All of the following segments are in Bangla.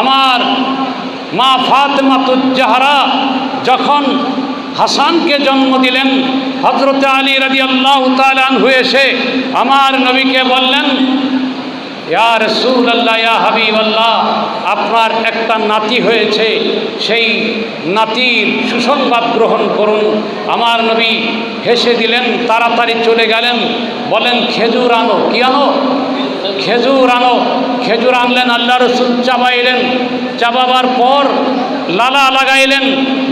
আমার মা ফাতেমা তুজ্জাহারা যখন হাসানকে জন্ম দিলেন হজরত আলী রাজি আল্লাহ হয়ে এসে আমার নবীকে বললেন, ইয়া রসুল আল্লাহ ইয়া হাবিব আল্লাহ আপনার একটা নাতি হয়েছে, সেই নাতির সুসংবাদ গ্রহণ করুন। আমার নবী হেসে দিলেন, তাড়াতাড়ি চলে গেলেন, বলেন, খেজুর আনো, কি আনো? খেজুর আনো। খেজুর আনলেন, আল্লাহ রসুল চাবাইলেন। চাবাবার পর লালা লাগাইলেন।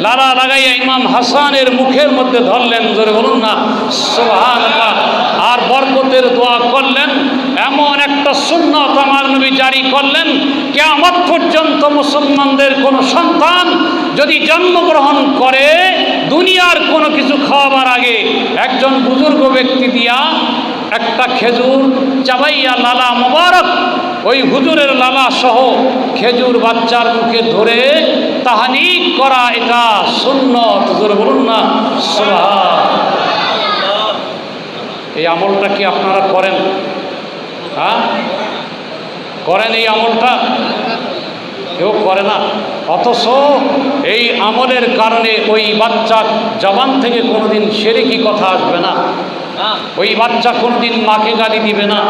লালা লাগাইয়া ইমাম হাসানের মুখের মধ্যে ধরলেন, জোরে বলুন না সোহান আর বরকতের দোয়া করলেন, এমন একটা সুন্নত আমার নবী জারি করলেন কেমন পর্যন্ত মুসলমানদের কোনো সন্তান যদি জন্মগ্রহণ করে, দুনিয়ার কোনো কিছু খাওয়াবার আগে একজন বুজুর্গ ব্যক্তি দিয়া একটা খেজুর চাবাইয়া লালা মোবারক, ওই হুজুরের লালা সহ খেজুর বাচ্চার মুখে ধরে তাহানিক করা এটা শূন্য হুজুর বলুন না এই আমলটা কি আপনারা করেন? হ্যাঁ? করেন এই আমলটা? কেউ করে না। অথচ এই আমলের কারণে ওই বাচ্চা জবান থেকে কোনোদিন সেরে কি কথা আসবে না। ওই বাচ্চা কোনোদিন মাকে গালি দিবে না।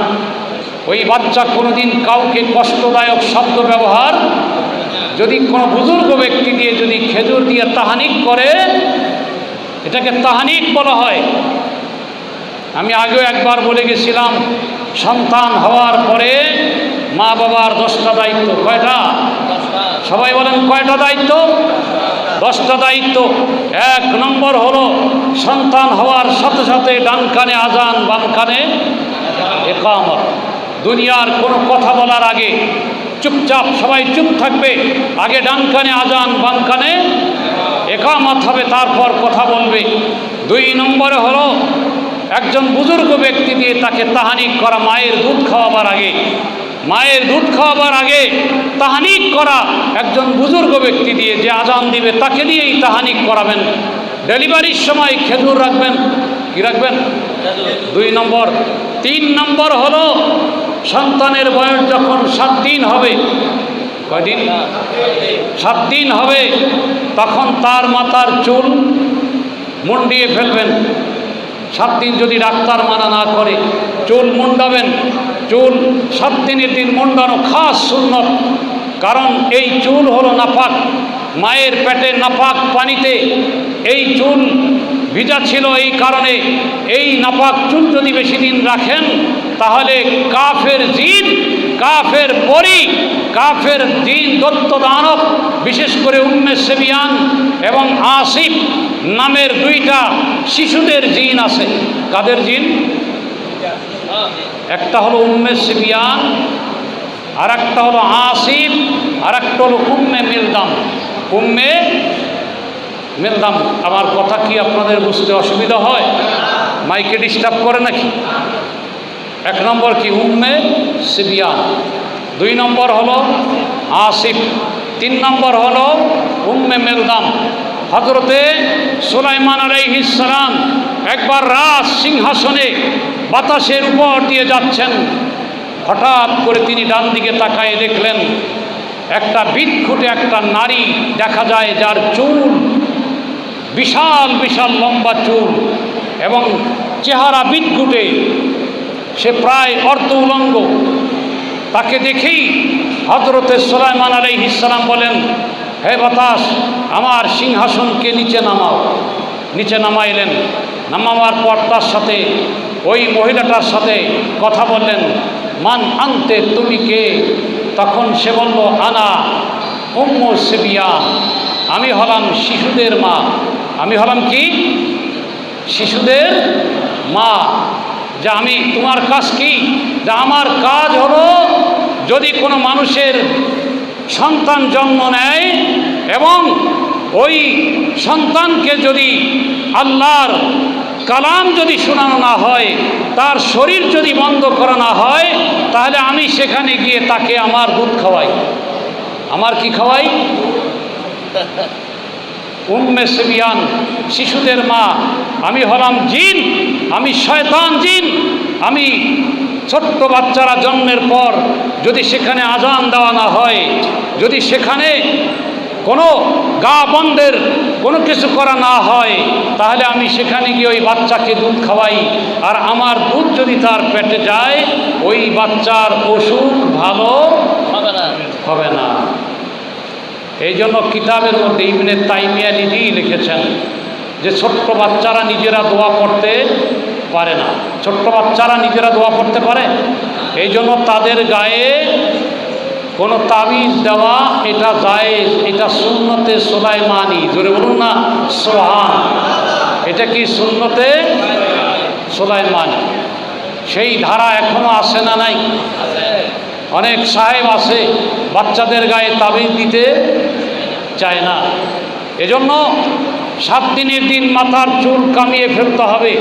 ওই বাচ্চা কোনোদিন কাউকে কষ্টদায়ক শব্দ ব্যবহার যদি কোনো বুজুর্গ ব্যক্তি দিয়ে যদি খেজুর দিয়ে তাহানিক করে, এটাকে তাহানিক বলা হয়। আমি আগেও একবার বলে গেছিলাম, সন্তান হওয়ার পরে মা বাবার দশটা দায়িত্ব কয়টা? সবাই বলেন কয়টা দায়িত্ব? দশটা দায়িত্ব। এক নম্বর হলো সন্তান হওয়ার সাথে সাথে ডান কানে আজান, বাম কানে একামত। দুনিয়ার কোনো কথা বলার আগে চুপচাপ সবাই চুপ থাকবে। আগে ডান কানে আজান, বাম কানে একামত হবে, তারপর কথা বলবে। দুই নম্বরে হলো একজন বুজুর্গ ব্যক্তি দিয়ে তাকে তাহানিক করা, মায়ের দুধ খাওয়াবার আগে মায়ের দুধ খাওয়াবার আগে তাহানিক করা একজন বুজুর্গ ব্যক্তি দিয়ে যে আজান দিবে, তাকে দিয়েই তাহানিক করাবেন। ডেলিভারির সময় খেজুর রাখবেন। কি রাখবেন? দুই নম্বর। তিন নম্বর হলো, সন্তানের বয়স যখন সাত দিন হবে কয়দিন সাত দিন হবে, তখন তার মাথার চুল মুন্ডিয়ে ফেলবেন। সাত দিন যদি ডাক্তার মানা না করে, চুল মুন্ডাবেন। চুল সাত দিনের দিন মুন্ডানো খাস সুন্নত। কারণ এই চুল হলো নাপাক। মায়ের পেটে নাপাক পানিতে এই চুল ভিজা ছিল এই কারণে। এই নাপাক চুল যদি বেশি দিন রাখেন, তাহলে কাফের জিন, কাফের পরি, কাফের দিন দত্ত দানব, বিশেষ করে উম্মে সেবিয়ান এবং আসিফ নামের দুইটা শিশুদের জিন আছে। কাদের জিন? একটা হলো উম্মে সিবিয়ান আর একটা হলো আসিফ আর একটা হলো উম্মে মিলদাম। উম্মে মিলদাম, আমার কথা কি আপনাদের বুঝতে অসুবিধা হয়? মাইকে ডিস্টার্ব করে নাকি? এক নম্বর কি, উম্মে সিবিয়ান। দুই নম্বর হলো আসিফ। তিন নম্বর হলো উম্মে মেলদাম। হজরতে সুলাইমান আলাইহিসালাম একবার রাজ সিংহাসনে বাতাসের উপর দিয়ে যাচ্ছেন। হঠাৎ করে তিনি ডান দিকে তাকায় দেখলেন, একটা বিক্ষুটে একটা নারী দেখা যায় যার চুল বিশাল বিশাল লম্বা চুল এবং চেহারা বিদ্যুটে সে প্রায় অর্ধ উলঙ্গ। তাকে দেখেই হজরতে সোলাইমান আলাই ইসলাম বলেন, হে বাতাস, আমার সিংহাসনকে নিচে নামাও। নিচে নামাইলেন। নামাবার পর তার সাথে, ওই মহিলাটার সাথে কথা বললেন, মান আনতে তুমি কে? তখন সে বলল, আনা উম্ম সেবিয়া, আমি হলাম শিশুদের মা। আমি হলাম কি? শিশুদের মা। যে আমি, তোমার কাজ কি? যে আমার কাজ হলো, যদি কোনো মানুষের সন্তান জন্ম নেয় এবং ওই সন্তানকে যদি আল্লাহর কালাম যদি শোনানো না হয়, তার শরীর যদি বন্ধ করা না হয়, তাহলে আমি সেখানে গিয়ে তাকে আমার দুধ খাওয়াই। আমার কি খাওয়াই? উম্মে সেবিয়ান, শিশুদের মা, আমি হলাম জিন, আমি শয়তান জিন, আমি ছোট্ট বাচ্চারা জন্মের পর যদি সেখানে আজান দেওয়া না হয়, যদি সেখানে কোনো গা বন্ধের কোনো কিছু করা না হয় তাহলে আমি সেখানে গিয়ে ওই বাচ্চাকে দুধ খাওয়াই। আর আমার দুধ যদি তার পেটে যায় ওই বাচ্চার অসুখ ভালো হবে না। হবে না। এই জন্য কিতাবের মধ্যে ইবনে তাইমিয়া নিজেই লিখেছেন যে ছোট্ট বাচ্চারা নিজেরা দোয়া পড়তে পারে না। ছোট্ট বাচ্চারা নিজেরা দোয়া পড়তে পারে? এই জন্য তাদের গায়ে কোনো তাবিজ দেওয়া, এটা জায়েজ, এটা সুন্নতে সোলাইমানি। জোরে বলুন না সোহান এটা কি শূন্যতে সুন্নতে সোলাইমানি? সেই ধারা এখনও আসে না নাই? অনেক সাহেব আছে বাচ্চাদের গায়ে তাবিজ দিতে চায় না। এজন্য সাত দিনের দিন মাথার চুল কামিয়ে ফেলতে হবে।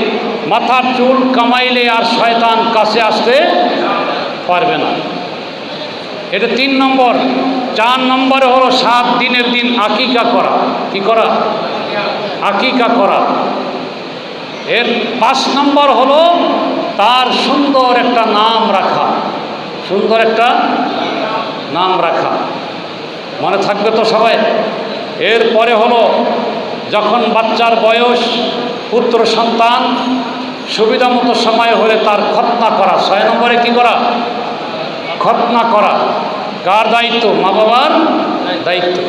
মাথার চুল কামাইলে আর শয়তান কাছে আসতে পারবে না। এটা তিন নম্বর। চার নম্বরে হলো সাত দিনের দিন আকিকা করা। কি করা? আকিকা করা। এর পাঁচ নম্বর হলো তার সুন্দর একটা নাম রাখা। সুন্দর একটা নাম রাখা। মনে থাকবে তো সবাই? এরপরে হলো যখন বাচ্চার বয়স, পুত্র সন্তান সুবিধা মতো সময় হলে তার খতনা করা। ছয় নম্বরে কি করা? খতনা করা। কার দায়িত্ব? মা বাবার দায়িত্ব।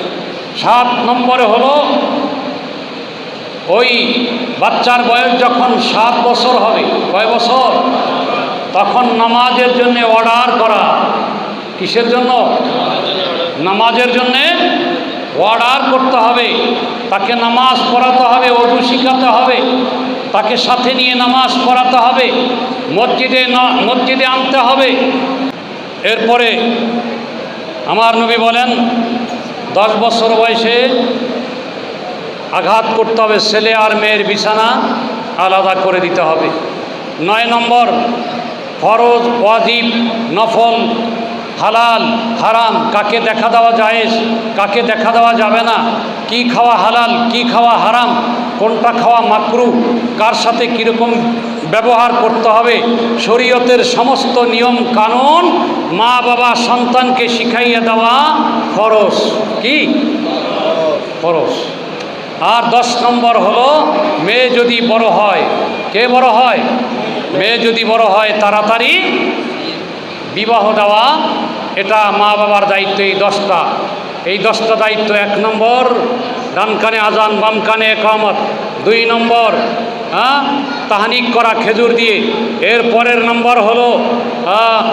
সাত নম্বরে হলো, ওই বাচ্চার বয়স যখন সাত বছর হবে, কয় বছর? তখন নামাজের জন্য অর্ডার করা। কিসের জন্য? নামাজের জন্যে অর্ডার করতে হবে। তাকে নামাজ পড়াতে হবে, অজু শিখাতে হবে। তাকে সাথে নিয়ে নামাজ পড়াতে হবে। মসজিদে মসজিদে আনতে হবে। এরপরে আমার নবী বলেন, দশ বছর বয়সে আঘাত করতে হবে, ছেলে আর মেয়ের বিছানা আলাদা করে দিতে হবে। নয় নম্বর, ফরজ, ওয়াজিব, নফল, হালাল, হারাম, কাকে দেখা দেওয়া জায়েজ, কাকে দেখা দেওয়া যাবে না, কি খাওয়া হালাল, কি খাওয়া হারাম, কোনটা খাওয়া মাকরু, কার সাথে কীরকম ব্যবহার করতে হবে। শরীয়তের সমস্ত নিয়ম কানুন মা বাবা সন্তানকে শিখাইয়া দেওয়া খরচ কি? খরচ আর দশ নম্বর হলো, মেয়ে যদি বড় হয়, কে বড় হয়? মেয়ে যদি বড় হয়, তাড়াতাড়ি বিবাহ দেওয়া, এটা মা বাবার দায়িত্ব এই দশটা। এই দশটা দায়িত্ব এক নম্বর, ডান কানে আজান, বাম কানে একামত। দুই নম্বর হ্যাঁ তাহানিক করা খেজুর দিয়ে। এর পরের নম্বর হলো আহ,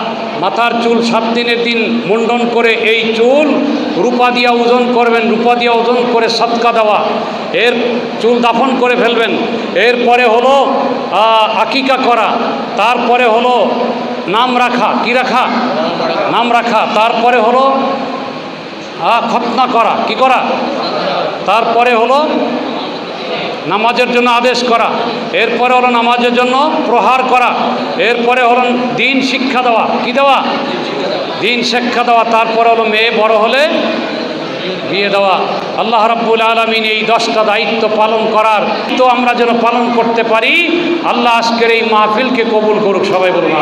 মাথার চুল সাত দিনের দিন মুন্ডন করে এই চুল রূপা দিয়া ওজন করবেন রূপা দিয়া ওজন করে সৎকা দেওয়া। এর চুল দাফন করে ফেলবেন। এরপরে হলো আহ, আকিকা করা। তারপরে হলো নাম রাখা। কি রাখা? নাম রাখা। তারপরে হলো আহ, খতনা করা। কি করা? তারপরে হলো নামাজের জন্য আদেশ করা, এরপরে হলো নামাজের জন্য প্রহার করা, এরপরে হলো দিন শিক্ষা দেওয়া, কি দেওয়া দিন শিক্ষা দেওয়া, তারপরে হলো মেয়ে বড় হলে বিয়ে দেওয়া আল্লাহ রাব্বুল আলমিন এই দশটা দায়িত্ব পালন করার তো আমরা যেন পালন করতে পারি, আল্লাহ আজকের এই মাহফিলকে কবুল করুক, সবাই বলুন।